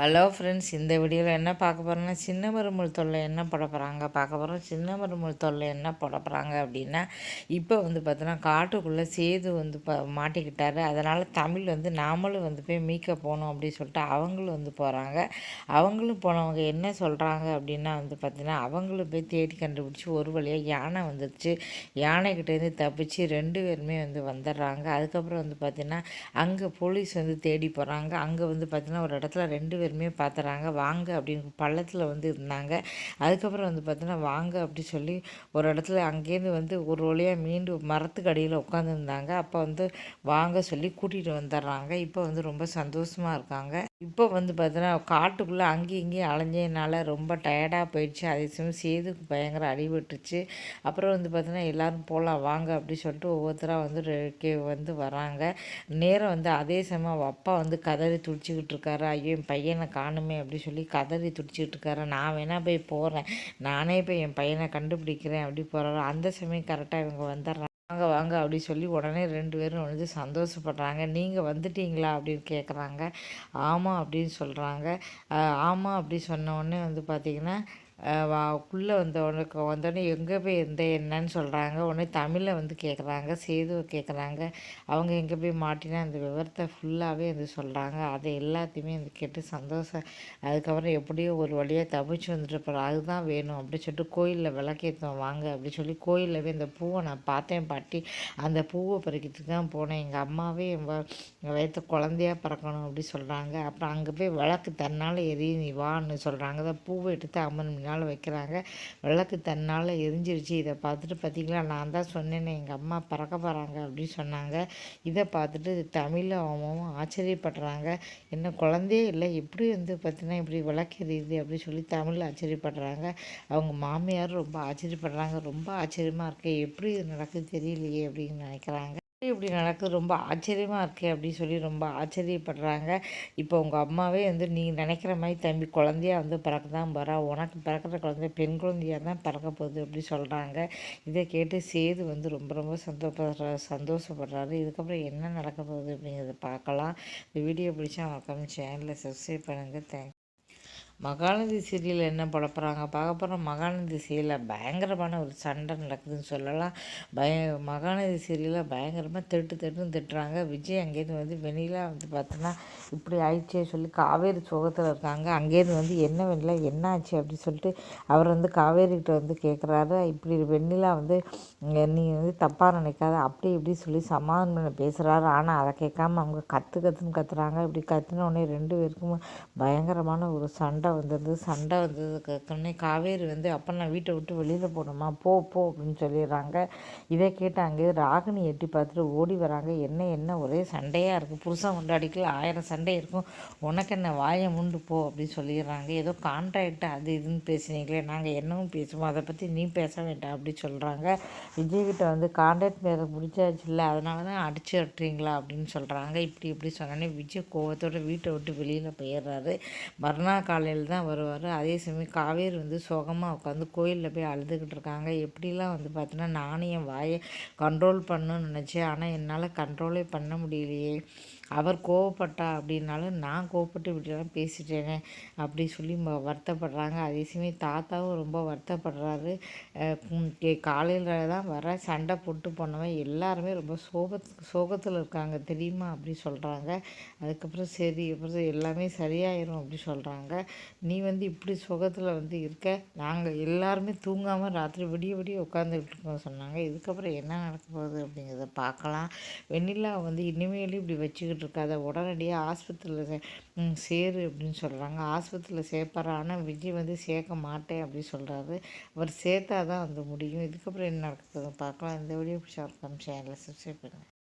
Hello friends இந்த வீடியோவில் என்ன பார்க்க போகிறோம்னா சின்ன மருமல் தொல்லை என்ன போட போகிறாங்க பார்க்க போகிறோம் சின்ன மருமல் தொல்லை என்ன போட போகிறாங்க அப்படின்னா இப்போ வந்து பார்த்தோன்னா காட்டுக்குள்ளே சேது வந்து ப மாட்டிக்கிட்டாரு. அதனால் தமிழ் வந்து நாமளும் வந்து போய் மீட்க போகணும் அப்படின்னு சொல்லிட்டு அவங்களும் வந்து போகிறாங்க அவங்களும் போனவங்க என்ன சொல்கிறாங்க அப்படின்னா வந்து பார்த்தீங்கன்னா அவங்களும் போய் தேடி கண்டுபிடிச்சி ஒரு வழியாக யானை வந்துடுச்சு யானைக்கிட்டேருந்து தப்பிச்சு ரெண்டு பேருமே வந்து வந்துடுறாங்க. அதுக்கப்புறம் வந்து பார்த்திங்கன்னா அங்கே போலீஸ் வந்து தேடி போகிறாங்க அங்கே வந்து பார்த்திங்கன்னா ஒரு இடத்துல ரெண்டு பேருமே பார்த்துறாங்க. வாங்க அப்படின்னு பள்ளத்தில் வந்து இருந்தாங்க. அதுக்கப்புறம் வந்து பார்த்தோன்னா வாங்க அப்படி சொல்லி ஒரு இடத்துல அங்கேருந்து வந்து ஒரு வழியாக மீண்டும் மரத்துக்கு அடியில் உட்காந்துருந்தாங்க அப்போ வந்து வாங்க சொல்லி கூட்டிகிட்டு வந்துடுறாங்க இப்போ வந்து ரொம்ப சந்தோஷமாக இருக்காங்க. இப்போ வந்து பார்த்தோன்னா காட்டுக்குள்ளே அங்கேயும் இங்கேயும் அலைஞ்சதுனால ரொம்ப டயர்டாக போயிடுச்சு. அதே சமயம் சேதுக்கு பயங்கர அடிபட்டுருச்சு. அப்புறம் வந்து பார்த்தோன்னா எல்லோரும் போகலாம் வாங்க அப்படி சொல்லிட்டு ஒவ்வொருத்தராக வந்து கே வந்து வராங்க. நேரம் வந்து அதே சமயம் அப்பா வந்து கதறி துடிச்சிக்கிட்டு இருக்காரு. ஐயோ என் பையனை காணுமே அப்படி சொல்லி கதறி துடிச்சிக்கிட்டு இருக்காரு. நான் வேணால் போய் போகிறேன் நானே போய் என் பையனை கண்டுபிடிக்கிறேன் அப்படி போகிறாரு அந்த சமயம் கரெக்டாக இவங்க வந்துடுறாங்க. வாங்க வாங்க அப்படி சொல்லி உடனே ரெண்டு பேரும் வந்து சந்தோஷப்படுறாங்க. நீங்கள் வந்துட்டீங்களா அப்படின்னு கேட்குறாங்க ஆமாம் அப்படின்னு சொல்கிறாங்க ஆமாம் அப்படி சொன்ன உடனே வந்து பார்த்திங்கன்னா உள்ளே வந்தவொடனே வந்தோடனே எங்கே போய் இருந்த என்னன்னு சொல்கிறாங்க உடனே தமிழில் வந்து கேட்குறாங்க சேது கேட்குறாங்க அவங்க எங்கே போய் மாட்டினா அந்த விவரத்தை ஃபுல்லாகவே வந்து சொல்கிறாங்க அதை எல்லாத்தையுமே வந்து கேட்டு சந்தோஷம். அதுக்கப்புறம் எப்படியோ ஒரு வழியாக தப்பிச்சு வந்துட்டு போகிறோம் அதுதான் வேணும் அப்படின்னு சொல்லிட்டு கோயிலில் விளக்கேற்றோம் வாங்க அப்படின்னு சொல்லி கோயிலில் போய் இந்த பூவை நான் பார்த்தேன். பாட்டி அந்த பூவை பறிக்கிறதுக்கு தான் போனேன். எங்கள் அம்மாவே என் வயத்த குழந்தையாக பறக்கணும் அப்படி சொல்கிறாங்க அப்புறம் அங்கே போய் விளக்கு தன்னால் எரி நீ வான்னு சொல்கிறாங்க அதை பூவை எடுத்து அம்மன் நாள் வைக்கிறாங்க. விளக்கு தன்னால் எரிஞ்சிருச்சு. இதை பார்த்துட்டு பார்த்திங்களா நான் தான் சொன்னேன்னு எங்கள் அம்மா பறக்க போகிறாங்க அப்படின்னு சொன்னாங்க. இதை பார்த்துட்டு தமிழில் அவன் ஆச்சரியப்படுறாங்க. என்ன குழந்தையே இல்லை எப்படி வந்து பார்த்தீங்கன்னா இப்படி விளக்கு எரியுது அப்படின்னு சொல்லி தமிழில் ஆச்சரியப்படுறாங்க. அவங்க மாமியார் ரொம்ப ஆச்சரியப்படுறாங்க. ரொம்ப ஆச்சரியமாக இருக்கு. எப்படி இது நடக்குது தெரியலையே அப்படின்னு நினைக்கிறாங்க. இப்படி நடக்குது ரொம்ப ஆச்சரியமாக இருக்கே அப்படின்னு சொல்லி ரொம்ப ஆச்சரியப்படுறாங்க. இப்போ உங்கள் அம்மாவே வந்து நீ நினைக்கிற மாதிரி தம்பி குழந்தையா வந்து பிறக்க தான் போகிறா உனக்கு பிறக்கிற குழந்தை பெண் குழந்தையாக தான் பிறக்க போகுது அப்படி சொல்கிறாங்க இதை கேட்டு சேது வந்து ரொம்ப ரொம்ப சந்தோஷப்படுற சந்தோஷப்படுறாரு. இதுக்கப்புறம் என்ன நடக்க போகுது அப்படிங்கிறத பார்க்கலாம். இந்த வீடியோ பிடிச்சா மறக்காம சேனலில் சப்ஸ்கிரைப் பண்ணுங்கள் தேங்க்ஸ் மகாநதி சீரியல் என்ன படப்புறாங்க? பார்க்க போகிறோம் மகாநதி சீரியலில் பயங்கரமான ஒரு சண்டை நடக்குதுன்னு சொல்லலாம். பய மகாநதி சீரியலில் பயங்கரமாக திட்டு திட்டுன்னு திட்டுறாங்க. விஜய் அங்கேருந்து வந்து வெண்ணிலா வந்து பார்த்தோன்னா இப்படி ஆயிடுச்சே சொல்லி காவேரி சோகத்தில் இருக்காங்க. அங்கேருந்து வந்து என்ன வெண்ணிலா என்ன ஆச்சு அப்படின்னு சொல்லிட்டு அவர் வந்து காவேரிக்கிட்ட வந்து கேட்குறாரு இப்படி வெண்ணிலா வந்து நீ வந்து தப்பாக நினைக்காத. அப்படி இப்படி சொல்லி சமாதானம் பேசுகிறாரு ஆனால் அதை கேட்காம அவங்க கற்று கற்றுன்னு கத்துறாங்க. இப்படி கற்றுன உடனே ரெண்டு பேருக்கும் பயங்கரமான ஒரு சண்டை சண்டை வந்தது சண்டை வந்ததுக்கு காவேரி வந்து அப்போ நான் வீட்டை விட்டு வெளியில் போகணுமா? போ போ அப்படின்னு சொல்லிடுறாங்க. இதை கேட்டாங்க ராகினி எட்டி பார்த்துட்டு ஓடி வராங்க. என்ன என்ன? ஒரே சண்டையாக இருக்குது புருஷன் கொண்டாடிக்கல ஆயிரம் சண்டை இருக்கும். உனக்கு என்ன? வாயை முண்டு போ அப்படின்னு சொல்லிடுறாங்க. ஏதோ கான்ட்ராக்ட் அது இதுன்னு பேசினீங்களே. நாங்கள் என்னவும் பேசுவோம். அதை பற்றி நீ பேச வேண்டாம் அப்படி சொல்கிறாங்க விஜய்கிட்ட வந்து கான்ட்ராக்ட் பேரை முடிச்சாச்சு இல்லை அதனால தான் அடிச்சு விட்டுறீங்களா? அப்படின்னு சொல்கிறாங்க இப்படி இப்படி சொன்னோன்னே விஜய் கோவத்தோட வீட்டை விட்டு வெளியில் போயிடுறாரு. மறுநாள் காலையில் காலையில் தான் வருவார். அதே சமயம் காவேரி வந்து சுகமாக உட்காந்து கோயிலில் போய் அழுதுகிட்டு இருக்காங்க. எப்படிலாம் வந்து பார்த்தோன்னா நானும் என் வாயை கண்ட்ரோல் பண்ணணும்னு நினச்சேன். ஆனால் என்னால் கண்ட்ரோலே பண்ண முடியலையே. அவர் கோவப்பட்டா அப்படின்னாலும் நான் கோவப்பட்டு இப்படிலாம் பேசிட்டேனே அப்படி சொல்லி வருத்தப்படுறாங்க. அதே சமயம் தாத்தாவும் ரொம்ப வருத்தப்படுறாரு. காலையில் தான் வர சண்டை போட்டு போனவன் எல்லாருமே ரொம்ப சோகத் சோகத்தில் இருக்காங்க. தெரியுமா? அப்படி சொல்கிறாங்க அதுக்கப்புறம் சரி அப்புறம் எல்லாமே சரியாயிரும் அப்படி சொல்கிறாங்க நீ வந்து இப்படி சுகத்தில் வந்து இருக்க? நாங்கள் எல்லாருமே தூங்காமல் ராத்திரி விடிய விடிய உட்காந்துக்கிட்டு இருக்கோம் சொன்னாங்க. இதுக்கப்புறம் என்ன நடக்க போகுது அப்படிங்கிறத பார்க்கலாம். வெண்ணிலா வந்து இனிமேலும் இப்படி வச்சுக்கிட்டு இருக்காத உடனடியாக ஆஸ்பத்திரியில் சேரு அப்படின்னு சொல்கிறாங்க ஆஸ்பத்திரியில் சேர்ப்பார்? ஆனால் விஜய் வந்து சேர்க்க மாட்டேன் அப்படின்னு சொல்கிறாரு அவர் சேர்த்தா தான் வந்து முடியும். இதுக்கப்புறம் என்ன நடக்குதுன்னு பார்க்கலாம். இந்த வீடியோ பிடிச்சா சேனலை சப்ஸ்கிரைப் பண்ணுங்கள்